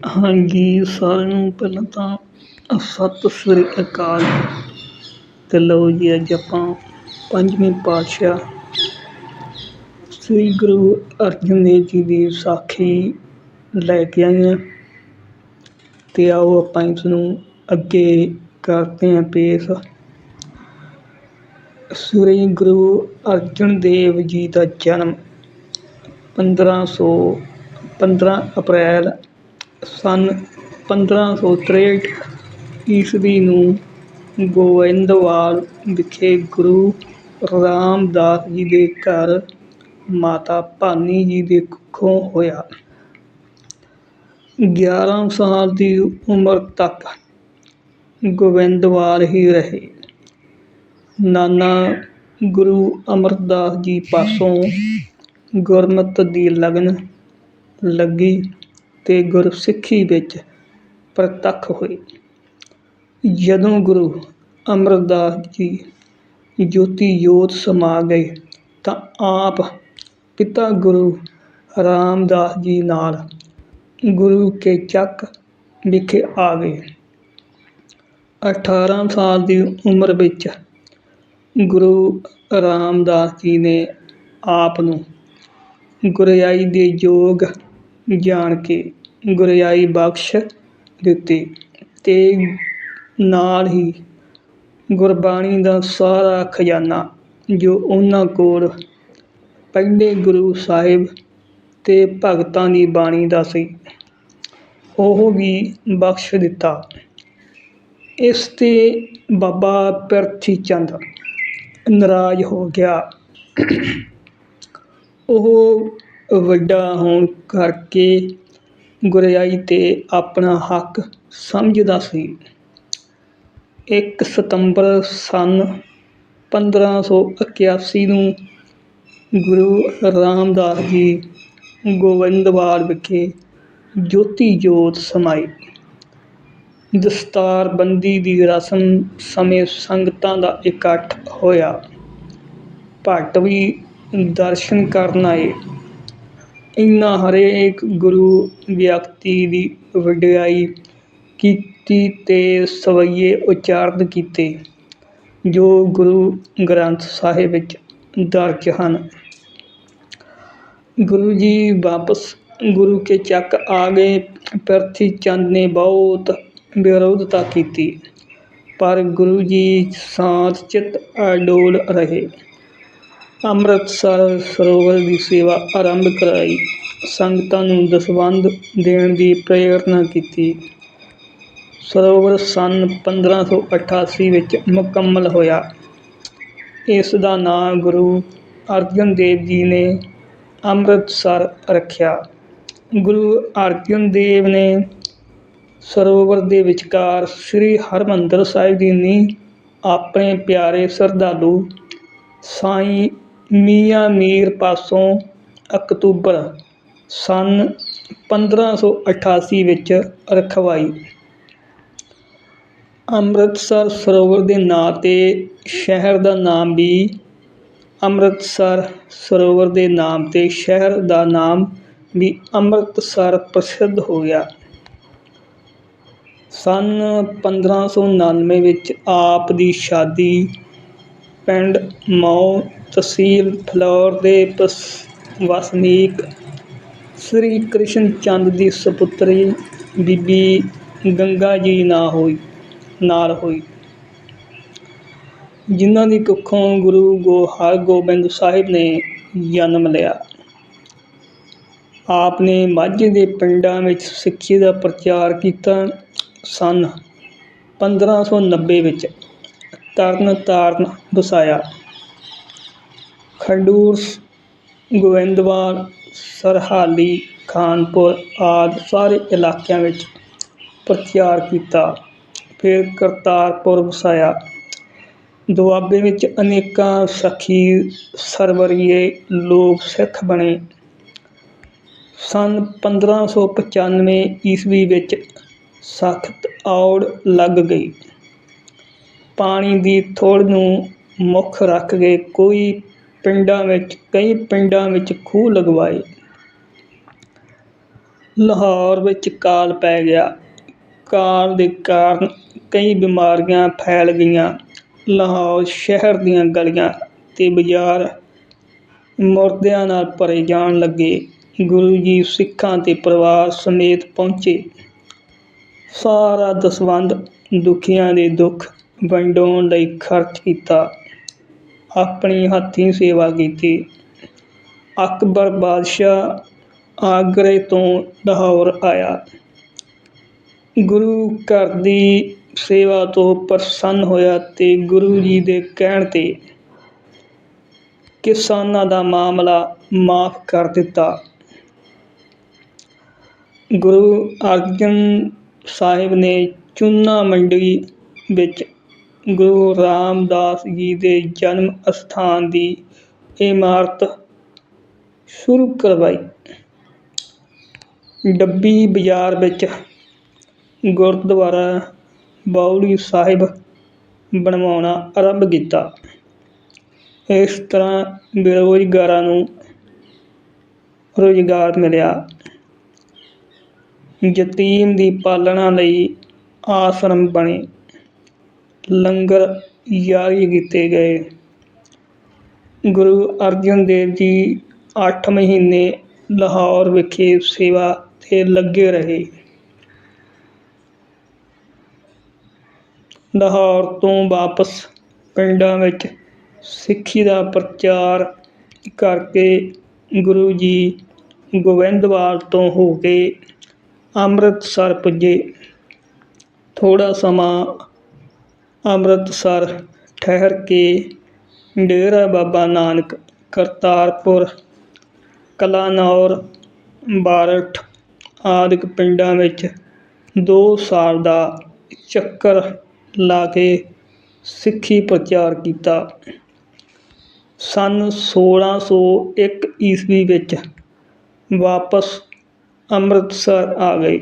ਹਾਂਜੀ ਸਾਰਿਆਂ ਨੂੰ ਪਹਿਲਾਂ ਤਾਂ ਸਤਿ ਸ੍ਰੀ ਅਕਾਲ। ਤੇ ਲਓ ਜੀ, ਅੱਜ ਆਪਾਂ ਪੰਜਵੇਂ ਪਾਤਸ਼ਾਹ ਸ੍ਰੀ ਗੁਰੂ ਅਰਜਨ ਦੇਵ ਜੀ ਦੀ ਸਾਖੀ ਲੈ ਕੇ ਆਏ ਹਾਂ। ਤੇ ਆਓ ਆਪਾਂ ਇਸ ਨੂੰ ਅੱਗੇ ਕਰਦੇ ਹਾਂ ਪੇਸ਼। ਸ੍ਰੀ ਗੁਰੂ ਅਰਜਨ ਦੇਵ ਜੀ ਦਾ ਜਨਮ ਪੰਦਰਾਂ ਸੌ ਪੰਦਰਾਂ ਅਪ੍ਰੈਲ ਸੰਨ ਪੰਦਰਾਂ ਸੌ ਤਰੇਹਠ ਈਸਵੀ ਨੂੰ ਗੋਇੰਦਵਾਲ ਵਿਖੇ ਗੁਰੂ ਰਾਮਦਾਸ ਜੀ ਦੇ ਘਰ ਮਾਤਾ ਭਾਨੀ ਜੀ ਦੇ ਕੁੱਖੋਂ ਹੋਇਆ। ਗਿਆਰਾਂ ਸਾਲ ਦੀ ਉਮਰ ਤੱਕ ਗੋਬਿੰਦਵਾਲ ਹੀ ਰਹੇ। ਨਾਨਾ ਗੁਰੂ ਅਮਰਦਾਸ ਜੀ ਪਾਸੋਂ ਗੁਰਮਤਿ ਦੀ ਲਗਨ ਲੱਗੀ। ਅਤੇ ਗੁਰਸਿੱਖੀ ਵਿੱਚ ਪ੍ਰਤੱਖ ਹੋਈ ਜਦੋਂ ਗੁਰੂ ਅਮਰਦਾਸ ਜੀ ਜੋਤੀ ਜੋਤ ਸਮਾ ਗਏ ਤਾਂ ਆਪ ਪਿਤਾ ਗੁਰੂ ਰਾਮਦਾਸ ਜੀ ਨਾਲ ਗੁਰੂ ਕੇ ਚੱਕ ਵਿਖੇ ਆ ਗਏ। ਅਠਾਰਾਂ ਸਾਲ ਦੀ ਉਮਰ ਵਿੱਚ ਗੁਰੂ ਰਾਮਦਾਸ ਜੀ ਨੇ ਆਪ ਨੂੰ ਗੁਰਿਆਈ ਦੇ ਯੋਗ ਜਾਣ ਕੇ ਗੁਰਿਆਈ ਬਖਸ਼ ਦਿੱਤੀ ਅਤੇ ਨਾਲ ਹੀ ਗੁਰਬਾਣੀ ਦਾ ਸਾਰਾ ਖਜ਼ਾਨਾ ਜੋ ਉਹਨਾਂ ਕੋਲ ਪਹਿਲੇ ਗੁਰੂ ਸਾਹਿਬ ਅਤੇ ਭਗਤਾਂ ਦੀ ਬਾਣੀ ਦਾ ਸੀ, ਉਹ ਵੀ ਬਖਸ਼ ਦਿੱਤਾ। ਇਸ ਤੇ ਬਾਬਾ ਪਿਰਥੀ ਚੰਦ ਨਾਰਾਜ਼ ਹੋ ਗਿਆ। ਉਹ ਵੱਡਾ ਹੋਣ ਕਰਕੇ ਗੁਰਿਆਈ ਤੇ ਆਪਣਾ ਹੱਕ ਸਮਝਦਾ ਸੀ। ਇੱਕ ਸਤੰਬਰ ਸੰਨ ਪੰਦਰਾਂ ਸੌ ਇਕਿਆਸੀ ਨੂੰ ਗੁਰੂ ਰਾਮਦਾਸ ਜੀ ਗੋਬਿੰਦਵਾਲ ਵਿਖੇ ਜੋਤੀ ਜੋਤ ਸਮਾਈ। ਦਸਤਾਰਬੰਦੀ ਦੀ ਰਸਮ ਸਮੇਂ ਸੰਗਤਾਂ ਦਾ ਇਕੱਠ ਹੋਇਆ। ਭੱਟ ਵੀ ਦਰਸ਼ਨ ਕਰਨ ਆਏ। ਇਨ੍ਹਾਂ ਹਰੇਕ ਗੁਰੂ ਵਿਅਕਤੀ ਦੀ ਵਡਿਆਈ ਕੀਤੀ ਅਤੇ ਸਵਈਏ ਉਚਾਰਨ ਕੀਤੇ, ਜੋ ਗੁਰੂ ਗ੍ਰੰਥ ਸਾਹਿਬ ਵਿੱਚ ਦਰਜ ਹਨ। ਗੁਰੂ ਜੀ ਵਾਪਸ ਗੁਰੂ ਕੇ ਚੱਕ ਆ ਗਏ ਪਿਰਥੀ ਚੰਦ ਨੇ ਬਹੁਤ ਵਿਰੋਧਤਾ ਕੀਤੀ, ਪਰ ਗੁਰੂ ਜੀ ਸ਼ਾਂਤ ਚਿੱਤ ਅਡੋਲ ਰਹੇ। ਅੰਮ੍ਰਿਤਸਰ ਸਰੋਵਰ ਦੀ ਸੇਵਾ ਆਰੰਭ ਕਰਾਈ। ਸੰਗਤਾਂ ਨੂੰ ਦਸਵੰਧ ਦੇਣ ਦੀ ਪ੍ਰੇਰਨਾ ਕੀਤੀ। ਸਰੋਵਰ ਸੰਨ ਪੰਦਰਾਂ ਸੌ ਅਠਾਸੀ ਵਿੱਚ ਮੁਕੰਮਲ ਹੋਇਆ। ਇਸ ਦਾ ਨਾਂ ਗੁਰੂ ਅਰਜਨ ਦੇਵ ਜੀ ਨੇ ਅੰਮ੍ਰਿਤਸਰ ਰੱਖਿਆ। ਗੁਰੂ ਅਰਜਨ ਦੇਵ ਨੇ ਸਰੋਵਰ ਦੇ ਵਿਚਕਾਰ ਸ੍ਰੀ ਹਰਿਮੰਦਰ ਸਾਹਿਬ ਦੀ ਨੀਂਹ ਆਪਣੇ ਪਿਆਰੇ ਸ਼ਰਧਾਲੂ ਸਾਈਂ ਮੀਆਂ ਮੀਰ ਪਾਸੋਂ ਅਕਤੂਬਰ ਸੰਨ ਪੰਦਰਾਂ ਸੌ ਅਠਾਸੀ ਵਿੱਚ ਰਖਵਾਈ। ਅੰਮ੍ਰਿਤਸਰ ਸਰੋਵਰ ਦੇ ਨਾਂ ਤੇ ਸ਼ਹਿਰ ਦਾ ਨਾਮ ਵੀ ਅੰਮ੍ਰਿਤਸਰ ਸਰੋਵਰ ਦੇ ਨਾਮ ਤੇ ਸ਼ਹਿਰ ਦਾ ਨਾਮ ਵੀ ਅੰਮ੍ਰਿਤਸਰ ਪ੍ਰਸਿੱਧ ਹੋ ਗਿਆ। ਸੰਨ ਪੰਦਰਾਂ ਸੌ ਉਣਾਨਵੇਂ ਵਿੱਚ ਆਪ ਦੀ ਸ਼ਾਦੀ ਪਿੰਡ ਮੌ ਤਹਿਸੀਲ ਫਲੌਰ ਦੇ ਵਸਨੀਕ ਸ੍ਰੀ ਕ੍ਰਿਸ਼ਨ ਚੰਦ ਦੀ ਸਪੁੱਤਰੀ ਬੀਬੀ ਗੰਗਾ ਜੀ ਨਾਲ ਹੋਈ ਨਾਲ ਹੋਈ। ਜਿਨ੍ਹਾਂ ਦੀ ਕੁੱਖੋਂ ਗੁਰੂ ਗੋ, ਹਰਗੋਬਿੰਦ ਸਾਹਿਬ ਨੇ ਜਨਮ ਲਿਆ। ਆਪ ਨੇ ਮਾਝੇ ਦੇ ਪਿੰਡਾਂ ਵਿੱਚ ਸਿੱਖੀ ਦਾ ਪ੍ਰਚਾਰ ਕੀਤਾ ਸਨ। ਪੰਦਰਾਂ ਸੌ ਨੱਬੇ ਵਿੱਚ ਤਰਨ ਤਾਰਨ ਵਸਾਇਆ। ਖਡੂਰ, ਗੋਇੰਦਵਾਲ, ਸਰਹਾਲੀ, ਖਾਨਪੁਰ ਆਦਿ ਸਾਰੇ ਇਲਾਕਿਆਂ ਵਿੱਚ ਪ੍ਰਚਾਰ ਕੀਤਾ। ਫਿਰ ਕਰਤਾਰਪੁਰ ਵਸਾਇਆ। ਦੁਆਬੇ ਵਿੱਚ ਅਨੇਕਾਂ ਸਖੀ ਸਰਵਰੀਏ ਲੋਕ ਸਿੱਖ ਬਣੇ। ਸੰਨ ਪੰਦਰਾਂ ਸੌ ਪਚਾਨਵੇਂ ਈਸਵੀ ਵਿੱਚ ਸਖਤ ਔੜ ਲੱਗ ਗਈ। ਪਾਣੀ ਦੀ ਥੋੜ ਨੂੰ ਮੁੱਖ ਰੱਖ ਕੇ ਕੋਈ ਪਿੰਡਾਂ ਵਿੱਚ, ਕਈ ਪਿੰਡਾਂ ਵਿੱਚ ਖੂਹ ਲਗਵਾਏ। ਲਾਹੌਰ ਵਿੱਚ ਕਾਲ ਪੈ ਗਿਆ। ਕਾਲ ਦੇ ਕਾਰਨ ਕਈ ਬਿਮਾਰੀਆਂ ਫੈਲ ਗਈਆਂ। ਲਾਹੌਰ ਸ਼ਹਿਰ ਦੀਆਂ ਗਲੀਆਂ ਅਤੇ ਬਾਜ਼ਾਰ ਮੁਰਦਿਆਂ ਨਾਲ ਭਰੇ ਜਾਣ ਲੱਗੇ। ਗੁਰੂ ਜੀ ਸਿੱਖਾਂ ਅਤੇ ਪਰਿਵਾਰ ਸਮੇਤ ਪਹੁੰਚੇ। ਸਾਰਾ ਦਸਵੰਧ ਦੁਖੀਆਂ ਦੇ ਦੁੱਖ ਵੰਡਾਉਣ ਲਈ ਖਰਚ ਕੀਤਾ। ਆਪਣੀ ਹੱਥੀਂ ਸੇਵਾ ਕੀਤੀ। ਅਕਬਰ ਬਾਦਸ਼ਾਹ ਆਗਰੇ ਤੋਂ ਲਾਹੌਰ ਆਇਆ। ਗੁਰੂ ਘਰ ਦੀ ਸੇਵਾ ਤੋਂ ਪ੍ਰਸੰਨ ਹੋਇਆ ਤੇ ਗੁਰੂ ਜੀ ਦੇ ਕਹਿਣ ਤੇ ਕਿਸਾਨਾਂ ਦਾ ਮਾਮਲਾ ਮਾਫ ਕਰ ਦਿੱਤਾ। ਗੁਰੂ ਅਰਜਨ ਸਾਹਿਬ ਨੇ ਚੂਨਾ ਮੰਡੀ ਵਿੱਚ ਗੁਰੂ ਰਾਮਦਾਸ ਜੀ ਦੇ ਜਨਮ ਅਸਥਾਨ ਦੀ ਇਮਾਰਤ ਸ਼ੁਰੂ ਕਰਵਾਈ। ਡੱਬੀ ਬਾਜ਼ਾਰ ਵਿੱਚ ਗੁਰਦੁਆਰਾ ਬਾਉਲੀ ਸਾਹਿਬ ਬਣਵਾਉਣਾ ਆਰੰਭ ਕੀਤਾ। ਇਸ ਤਰ੍ਹਾਂ ਬੇਰੁਜ਼ਗਾਰਾਂ ਨੂੰ ਰੁਜ਼ਗਾਰ ਮਿਲਿਆ। ਯਤੀਮ ਦੀ ਪਾਲਣਾ ਲਈ ਆਸ਼ਰਮ ਬਣੇ। ਲੰਗਰ ਜਾਰੀ ਕੀਤੇ ਗਏ। ਗੁਰੂ ਅਰਜਨ ਦੇਵ ਜੀ ਅੱਠ ਮਹੀਨੇ ਲਾਹੌਰ ਵਿਖੇ ਸੇਵਾ 'ਤੇ ਲੱਗੇ ਰਹੇ। ਲਾਹੌਰ ਤੋਂ ਵਾਪਸ ਪਿੰਡਾਂ ਵਿੱਚ ਸਿੱਖੀ ਦਾ ਪ੍ਰਚਾਰ ਕਰਕੇ ਗੁਰੂ ਜੀ ਗੋਬਿੰਦਵਾਲ ਤੋਂ ਹੋ ਕੇ ਅੰਮ੍ਰਿਤਸਰ ਪੁੱਜੇ। ਥੋੜ੍ਹਾ ਸਮਾਂ ਅੰਮ੍ਰਿਤਸਰ ਠਹਿਰ ਕੇ ਡੇਰਾ ਬਾਬਾ ਨਾਨਕ ਕਰਤਾਰਪੁਰ, ਕਲਾਨੌਰ, ਬਾਰਠ ਆਦਿਕ ਪਿੰਡਾਂ ਵਿੱਚ ਦੋ ਸਾਲ ਦਾ ਚੱਕਰ ਲਾ ਕੇ ਸਿੱਖੀ ਪ੍ਰਚਾਰ ਕੀਤਾ। ਸੰਨ ਸੋਲ੍ਹਾਂ ਸੌ ਇੱਕ ਈਸਵੀ ਵਿੱਚ ਵਾਪਸ ਅੰਮ੍ਰਿਤਸਰ ਆ ਗਏ।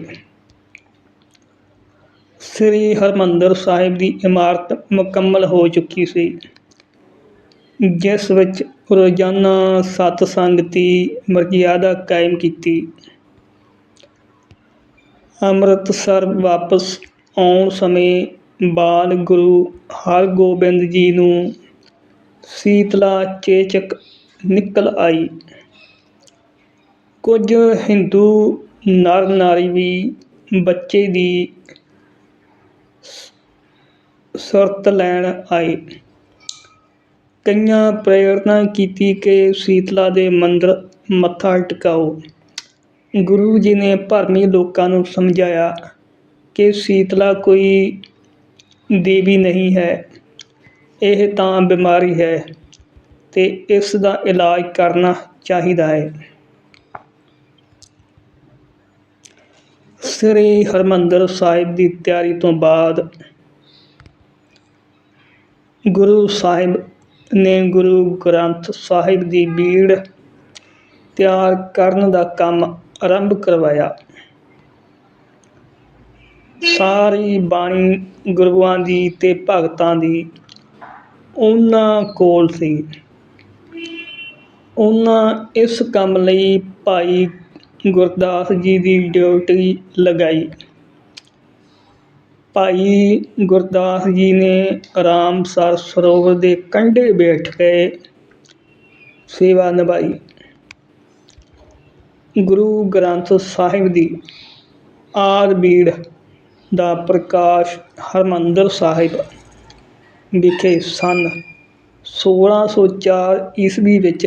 ਸ੍ਰੀ ਹਰਿਮੰਦਰ ਸਾਹਿਬ ਦੀ ਇਮਾਰਤ ਮੁਕੰਮਲ ਹੋ ਚੁੱਕੀ ਸੀ, ਜਿਸ ਵਿੱਚ ਰੋਜ਼ਾਨਾ ਸਤਸੰਗ ਦੀ ਮਰਜ਼ਾਦਾ ਕਾਇਮ ਕੀਤੀ। ਅੰਮ੍ਰਿਤਸਰ ਵਾਪਸ ਆਉਣ ਸਮੇਂ ਬਾਅਦ ਗੁਰੂ ਹਰਗੋਬਿੰਦ ਜੀ ਨੂੰ ਸੀਤਲਾ ਚੇਚਕ ਨਿਕਲ ਆਈ। ਕੁਝ ਹਿੰਦੂ ਨਰ ਨਾਰੀ ਵੀ ਬੱਚੇ ਦੀ ਸੁਰਤ ਲੈਣ ਆਏ। ਕਈਆਂ ਪ੍ਰੇਰਨਾ ਕੀਤੀ ਕਿ ਸੀਤਲਾ ਦੇ ਮੰਦਰ ਮੱਥਾ ਟਿਕਾਓ। ਗੁਰੂ ਜੀ ਨੇ ਭਰਮੀ ਲੋਕਾਂ ਨੂੰ ਸਮਝਾਇਆ ਕਿ ਸੀਤਲਾ ਕੋਈ ਦੇਵੀ ਨਹੀਂ ਹੈ, ਇਹ ਤਾਂ ਬਿਮਾਰੀ ਹੈ ਤੇ ਇਸ ਦਾ ਇਲਾਜ ਕਰਨਾ ਚਾਹੀਦਾ ਹੈ। ਸ੍ਰੀ ਹਰਿਮੰਦਰ ਸਾਹਿਬ ਦੀ ਤਿਆਰੀ ਤੋਂ ਬਾਅਦ ਗੁਰੂ ਸਾਹਿਬ ਨੇ ਗੁਰੂ ਗ੍ਰੰਥ ਸਾਹਿਬ ਦੀ ਬੀੜ ਤਿਆਰ ਕਰਨ ਦਾ ਕੰਮ ਆਰੰਭ ਕਰਵਾਇਆ। ਸਾਰੀ ਬਾਣੀ ਗੁਰੂਆਂ ਦੀ ਤੇ ਭਗਤਾਂ ਦੀ ਉਹਨਾਂ ਕੋਲ ਸੀ। ਉਹਨਾਂ ਇਸ ਕੰਮ ਲਈ ਭਾਈ ਗੁਰਦਾਸ ਜੀ ਦੀ ਡਿਊਟੀ ਲਗਾਈ। ਭਾਈ ਗੁਰਦਾਸ ਜੀ ਨੇ ਰਾਮਸਰ ਸਰੋਵਰ ਦੇ ਕੰਢੇ ਬੈਠ ਕੇ ਸੇਵਾ ਨਿਭਾਈ। ਗੁਰੂ ਗ੍ਰੰਥ ਸਾਹਿਬ ਦੀ ਆਦ ਬੀੜ ਦਾ ਪ੍ਰਕਾਸ਼ ਹਰਮੰਦਰ ਸਾਹਿਬ ਵਿਖੇ ਸੰਨ 1604 ਈਸਵੀ ਵਿੱਚ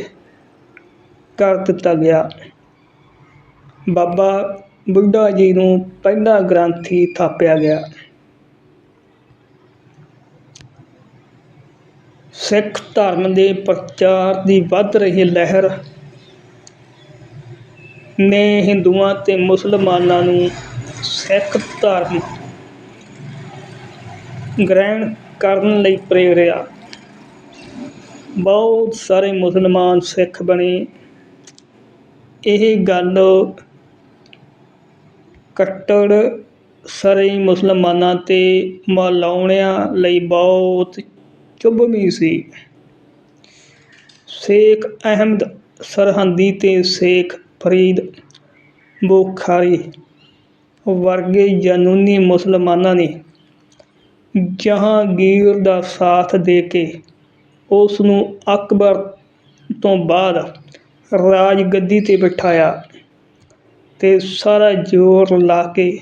ਕਰ ਦਿੱਤਾ ਗਿਆ। ਬਾਬਾ ਬੁੱਢਾ ਜੀ ਨੂੰ ਪਹਿਲਾ ਗ੍ਰੰਥੀ ਥਾਪਿਆ ਗਿਆ। ਸਿੱਖ ਧਰਮ ਦੇ ਪ੍ਰਚਾਰ ਦੀ ਵੱਧ ਰਹੀ ਲਹਿਰ ਨੇ ਹਿੰਦੂਆਂ ਤੇ ਮੁਸਲਮਾਨਾਂ ਨੂੰ ਸਿੱਖ ਧਰਮ ਗ੍ਰਹਿਣ ਕਰਨ ਲਈ ਪ੍ਰੇਰਿਆ। ਬਹੁਤ ਸਾਰੇ ਮੁਸਲਮਾਨ ਸਿੱਖ ਬਣੇ। ਇਹ ਗੱਲ ਕੱਟੜ ਸਾਰੇ ਮੁਸਲਮਾਨਾਂ ਤੇ ਮਲਾਉਣਿਆਂ ਲਈ ਬਹੁਤ ਚੁੱਭਵੀਂ ਸੀ। ਸ਼ੇਖ ਅਹਿਮਦ ਸਰਹੰਦੀ ਤੇ ਸ਼ੇਖ ਫਰੀਦ ਬੁਖਾਰੀ ਵਰਗੇ ਜਨੂੰਨੀ ਮੁਸਲਮਾਨਾਂ ਨੇ ਜਹਾਂਗੀਰ ਦਾ ਸਾਥ ਦੇ ਕੇ ਉਸ ਨੂੰ ਅਕਬਰ ਤੋਂ ਬਾਅਦ ਰਾਜ ਗੱਦੀ 'ਤੇ ਬਿਠਾਇਆ ਤੇ ਸਾਰਾ ਜ਼ੋਰ ਲਾ ਕੇ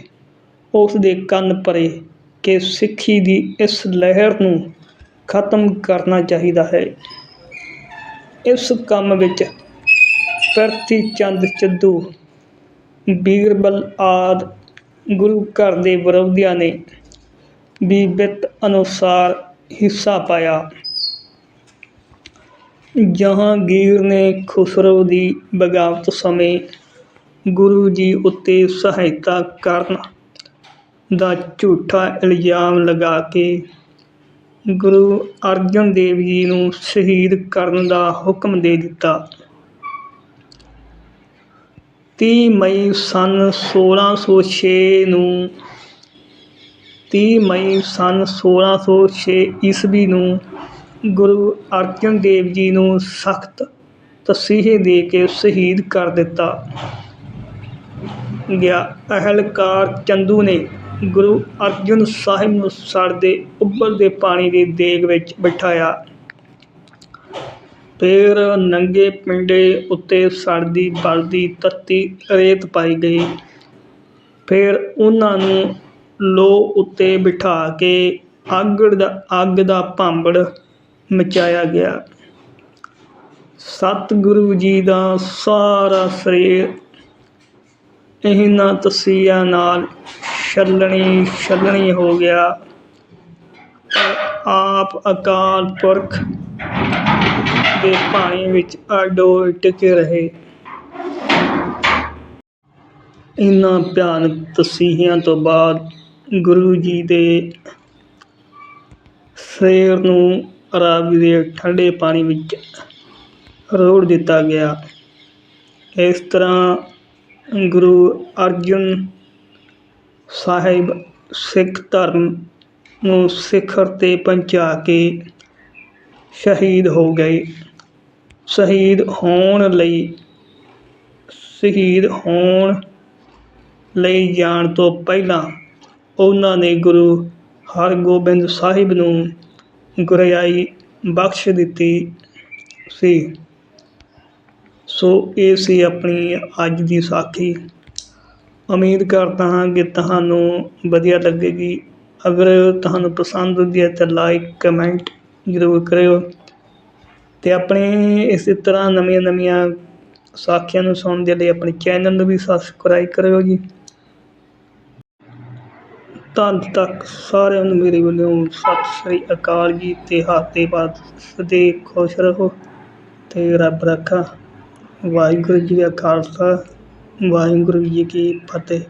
ਉਸ ਦੇ ਕੰਨ ਭਰੇ ਕਿ ਸਿੱਖੀ ਦੀ ਇਸ ਲਹਿਰ ਨੂੰ ਖਤਮ ਕਰਨਾ ਚਾਹੀਦਾ ਹੈ। ਇਸ ਕੰਮ ਵਿੱਚ ਪ੍ਰਿਥੀ ਚੰਦ ਚੱਦੂ ਬੀਰਬਲ ਆਦਿ ਗੁਰੂ ਘਰ ਦੇ ਵਿਰੋਧੀਆਂ ਨੇ ਵੀ ਵਿੱਤ ਅਨੁਸਾਰ ਹਿੱਸਾ ਪਾਇਆ। ਜਹਾਂਗੀਰ ਨੇ ਖੁਸਰੋ ਦੀ ਬਗਾਵਤ ਸਮੇਂ ਗੁਰੂ ਜੀ ਉੱਤੇ ਸਹਾਇਤਾ ਕਰਨ ਦਾ ਝੂਠਾ ਇਲਜ਼ਾਮ ਲਗਾ ਕੇ ਗੁਰੂ ਅਰਜਨ ਦੇਵ ਜੀ ਨੂੰ ਸ਼ਹੀਦ ਕਰਨ ਦਾ ਹੁਕਮ ਦੇ ਦਿੱਤਾ। 30 ਮਈ ਸੰਨ 1606 ਨੂੰ 30 ਮਈ ਸੰਨ 1606 ਈਸਵੀ ਨੂੰ ਗੁਰੂ ਅਰਜਨ ਦੇਵ ਜੀ ਨੂੰ ਸਖਤ ਤਸੀਹੇ ਦੇ ਕੇ ਸ਼ਹੀਦ ਕਰ ਦਿੱਤਾ। ਗਿਆ ਅਹਿਲਕਾਰ ਚੰਦੂ ਨੇ ਗੁਰੂ ਅਰਜਨ ਸਾਹਿਬ ਨੂੰ ਸੜਦੇ ਉੱਬਲਦੇ ਪਾਣੀ ਦੀ ਦੇਗ ਵਿੱਚ ਬਿਠਾਇਆ। ਫਿਰ ਨੰਗੇ ਪਿੰਡੇ ਉੱਤੇ ਸੜਦੀ ਬਲਦੀ ਤੱਤੀ ਰੇਤ ਪਾਈ ਗਈ। ਫਿਰ ਉਹਨਾਂ ਨੂੰ ਲੋ ਉੱਤੇ ਬਿਠਾ ਕੇ ਅੱਗ ਦਾ ਅੱਗ ਦਾ ਭਾਂਬੜ ਮਚਾਇਆ ਗਿਆ। ਸਤਿਗੁਰੂ ਜੀ ਦਾ ਸਾਰਾ ਸਰੀਰ ਇਹਨਾਂ ਤਸੀਆਂ ਨਾਲ ਛਲਣੀ ਛਲਣੀ ਹੋ ਗਿਆ। ਆਪ ਅਕਾਲ ਪੁਰਖ ਦੇ ਪਾਣੀ ਵਿੱਚ ਅਡੋਲ ਟਿਕੇ ਰਹੇ। ਇਹਨਾਂ ਭਿਆਨਕ ਤਸੀਹਿਆਂ ਤੋਂ ਬਾਅਦ ਗੁਰੂ ਜੀ ਦੇ ਸਰੀਰ ਨੂੰ ਰਾਵੀ ਦੇ ਠੰਡੇ ਪਾਣੀ ਵਿੱਚ ਰੋੜ ਦਿੱਤਾ ਗਿਆ। ਇਸ ਤਰ੍ਹਾਂ ਗੁਰੂ ਅਰਜਨ ਸਾਹਿਬ ਸਿੱਖ ਧਰਮ ਨੂੰ ਸਿਖਰ 'ਤੇ ਪਹੁੰਚਾ ਕੇ ਸ਼ਹੀਦ ਹੋ ਗਏ। ਸ਼ਹੀਦ ਹੋਣ ਲਈ, ਸ਼ਹੀਦ ਹੋਣ ਲਈ ਜਾਣ ਤੋਂ ਪਹਿਲਾਂ ਉਹਨਾਂ ਨੇ ਗੁਰੂ ਹਰਗੋਬਿੰਦ ਸਾਹਿਬ ਨੂੰ ਗੁਰਿਆਈ ਬਖਸ਼ ਦਿੱਤੀ ਸੀ। ਸੋ ਇਹ ਸੀ ਆਪਣੀ ਅੱਜ ਦੀ ਸਾਖੀ। ਉਮੀਦ ਕਰਦਾ ਹਾਂ ਕਿ ਤੁਹਾਨੂੰ ਵਧੀਆ ਲੱਗੇਗੀ। ਅਗਰ ਤੁਹਾਨੂੰ ਪਸੰਦ ਆਉਂਦੀ ਹੈ ਤਾਂ ਲਾਈਕ ਕਮੈਂਟ ਜ਼ਰੂਰ ਕਰਿਓ। ਅਤੇ ਆਪਣੇ ਇਸੇ ਤਰ੍ਹਾਂ ਨਵੀਆਂ ਨਵੀਆਂ ਸਾਖੀਆਂ ਨੂੰ ਸੁਣਨ ਦੇ ਲਈ ਆਪਣੇ ਚੈਨਲ ਨੂੰ ਵੀ ਸਬਸਕ੍ਰਾਈਬ ਕਰਿਓ ਜੀ। ਤਦ ਤੱਕ ਸਾਰਿਆਂ ਨੂੰ ਮੇਰੇ ਵੱਲੋਂ ਸਤਿ ਸ੍ਰੀ ਅਕਾਲ ਜੀ ਤੇ ਹਾਤੇ ਬਾਦ ਸਦੇ ਖੁਸ਼ ਰਹੋ ਤੇ ਰੱਬ ਰੱਖਾ। ਵਾਹਿਗੁਰੂ ਜੀ ਕਾ ਖਾਲਸਾ। ਵਾਹਿਗੁਰੂ ਜੀ ਕੀ ਫਤਿਹ।